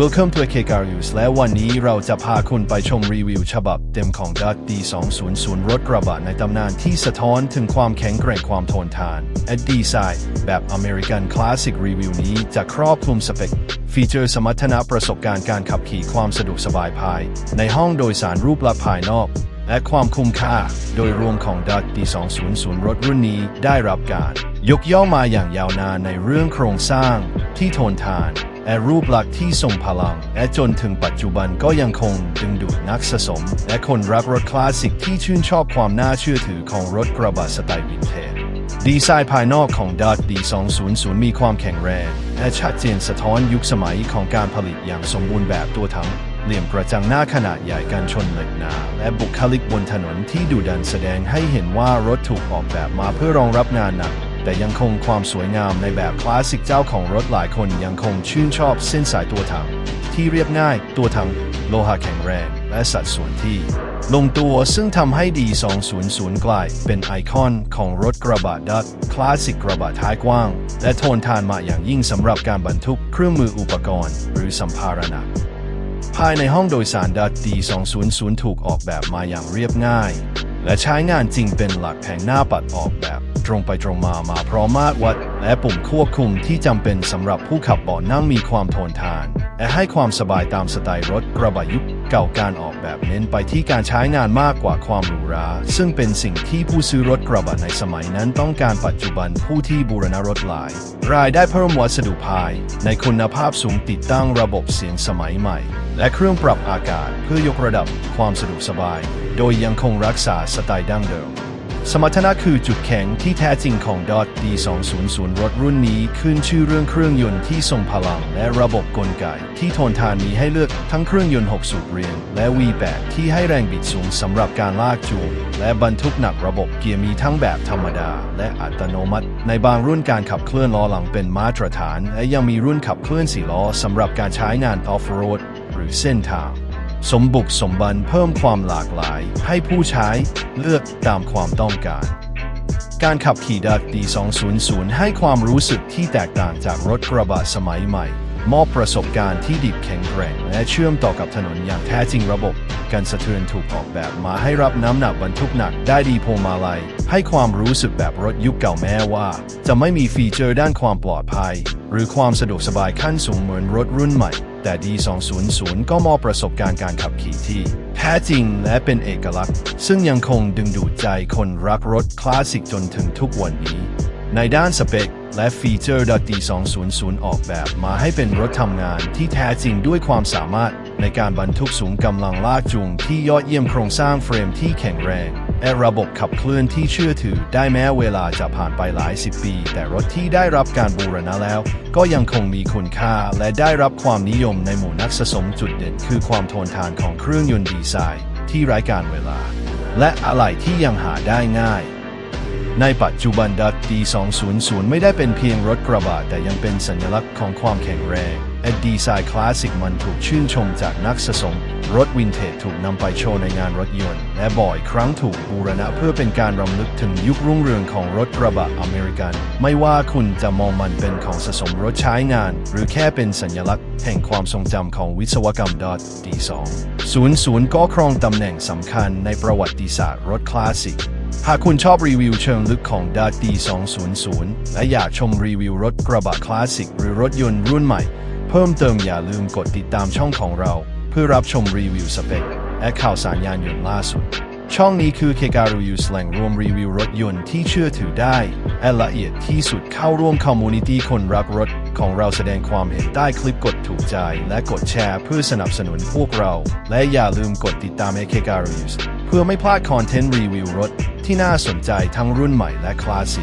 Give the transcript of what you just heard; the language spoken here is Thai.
Welcome to AK Reviews และวันนี้เราจะพาคุณไปชมรีวิวฉบับเต็มของดัตดี200 รถกระบะในตำนานที่สะท้อนถึงความแข็งแกร่งความทนทานและดีไซน์แบบอเมริกันคลาสสิกรีวิวนี้จะครอบคลุมสเปค ฟีเจอร์สมรรถนะประสบการณ์การขับขี่ความสะดวกสบายภาย ในห้องโดยสารรูปลักษณ์ภายนอก และความคุ้มค่า โดยรวมของดัตดี200 รถรุ่นนี้ได้รับการ ยกย่องมาอย่างยาวนานในเรื่องโครงสร้างที่ทนทาน และรูปลักษณ์ที่ทรงพลัง และจนถึงปัจจุบันก็ยังคงดึงดูดนักสะสม และคนรักรถคลาสสิกที่ชื่นชอบความน่าเชื่อถือของรถกระบะสไตล์วินเทจดีไซน์ภายนอกของดัตดี200 มีความแข็งแรง และชัดเจนสะท้อนยุคสมัยของการผลิตอย่างสมบูรณ์แบบตัวทั้งเหลี่ยมกระจังหน้าขนาดใหญ่การชนเหล็กหนา และบุคลิกบนถนนที่ดุดันแสดงให้เห็นว่ารถถูกออกแบบมาเพื่อรองรับงานหนัก แต่ยังคงความสวยงามในแบบคลาสสิกเจ้าของรถหลายคนยังคงชื่นชอบเส้นสายตัวถัง ที่เรียบง่ายตัวถัง โลหะแข็งแรง และสัดส่วนที่ ลงตัวซึ่งทำให้ดี 200 กลาย เป็นไอคอนของรถกระบะดัตคลาสสิกกระบะท้ายกว้าง และทนทานมาอย่างยิ่งสำหรับการบรรทุกเครื่องมืออุปกรณ์ หรือสัมภาระหนักภายในห้องโดยสารดัตดี 200 ถูกออกแบบมาอย่างเรียบง่าย และใช้งานจริงเป็นหลักแผงหน้าปัดออกแบบ ตรงไปตรงมามาพร้อมมาตรวัด และปุ่มควบคุมที่จำเป็นสำหรับผู้ขับเบาะนั่งมีความทนทาน และให้ความสบายตามสไตล์รถกระบะยุคเก่าการออกแบบเน้นไปที่การใช้งานมากกว่าความหรูหรา ซึ่งเป็นสิ่งที่ผู้ซื้อรถกระบะในสมัยนั้นต้องการปัจจุบันผู้ที่บูรณะรถหลาย รายได้เพิ่มวัสดุภาย ในคุณภาพสูงติดตั้งระบบเสียงสมัยใหม่ และเครื่องปรับอากาศเพื่อยกระดับความสะดวกสบาย โดยยังคงรักษาสไตล์ดั้งเดิม สมรรถนะคือจุดแข็งที่แท้จริงของ Dot D200 รถรุ่นนี้ขึ้นชื่อเรื่องเครื่องยนต์ที่ทรงพลัง และระบบกลไกที่ทนทานมีให้เลือกทั้งเครื่องยนต์ 6 สูบเรียง และ V8 ที่ให้แรงบิดสูงสำหรับการลากจูง และบรรทุกหนักระบบเกียร์มีทั้งแบบธรรมดา และอัตโนมัติ ในบางรุ่นการขับเคลื่อนล้อหลังเป็นมาตรฐาน และยังมีรุ่นขับเคลื่อนสี่ล้อสำหรับการใช้งานออฟโรดหรือเส้นทาง สมบุกสมบันเพิ่มความหลากหลาย ให้ผู้ใช้เลือกตามความต้องการ การขับขี่ดักดี 200 ให้ความรู้สึกที่แตกต่างจากรถกระบะสมัยใหม่ มอบประสบการณ์ที่ดิบแข็งแกร่ง และเชื่อมต่อกับถนนอย่างแท้จริงระบบ การสะเทือนถูกออกแบบมาให้รับน้ำหนักบรรทุกหนักได้ดีพวงมาลัย ให้ความรู้สึกแบบรถยุคเก่าแม้ว่า จะไม่มีฟีเจอร์ด้านความปลอดภัย หรือความสะดวกสบายขั้นสูงเหมือนรถรุ่นใหม่ แต่ D200 ก็มอบประสบการณ์การขับขี่ที่แท้จริงและเป็นเอกลักษณ์ ซึ่งยังคงดึงดูดใจคนรักรถคลาสสิกจนถึงทุกวันนี้ ในด้านสเปค และฟีเจอร์ D200 ออกแบบมาให้เป็นรถทำงานที่แท้จริงด้วยความสามารถในการบรรทุกสูงกำลังลากจูงที่ยอดเยี่ยมโครงสร้างเฟรมที่แข็งแรงและระบบขับเคลื่อนที่เชื่อถือได้แม้เวลาจะผ่านไปหลายสิบปี แต่รถที่ได้รับการบูรณะแล้ว ก็ยังคงมีคุณค่าและได้รับความนิยมในหมู่นักสะสมจุดเด่น คือความทนทานของเครื่องยนต์ดีไซน์ ที่ไร้การเวลา และอะไหล่ที่ยังหาได้ง่าย ในปัจจุบันดัตดี200 ไม่ได้เป็นเพียงรถกระบะแต่ยังเป็นสัญลักษณ์ของความแข็งแรงและดีไซน์คลาสสิกมันถูกชื่นชมจากนักสะสม รถวินเทจถูกนำไปโชว์ในงานรถยนต์ และบ่อยครั้งถูกบูรณะเพื่อเป็นการรำลึกถึงยุครุ่งเรืองของรถกระบะอเมริกัน ไม่ว่าคุณจะมองมันเป็นของสะสมรถใช้งาน หรือแค่เป็นสัญลักษณ์แห่งความทรงจำของวิศวกรรมดอทดี200ก็ครองตำแหน่งสำคัญในประวัติศาสตร์รถคลาสสิก หากคุณชอบรีวิวเชิงลึกของ d a t 200 และอยากชมรีวิวรถกระบะคลาสสิก หรือรถยนต์รุ่นใหม่ เพิ่มเติมอย่าลืมกดติดตามช่องของเรา เพื่อรับชมรีวิวสเปคและข่าวสารยานยนต์ล่าสุด ช่องนี้คือเคการรีวิวแหล่งรวมรีวิวรถยนต์ที่เชื่อถือได้และละเอียดที่สุดเข้าร่วมคอมมูนิตี้คนรักรถของเราแสดงความเห็นใต้คลิปกดถูกใจ และกดแชร์เพื่อสนับสนุนพวกเรา และอย่าลืมกดติดตาม AK Car Reviews เพื่อไม่พลาดคอนเทนต์รีวิวรถ ที่น่าสนใจทั้งรุ่นใหม่และคลาสสิก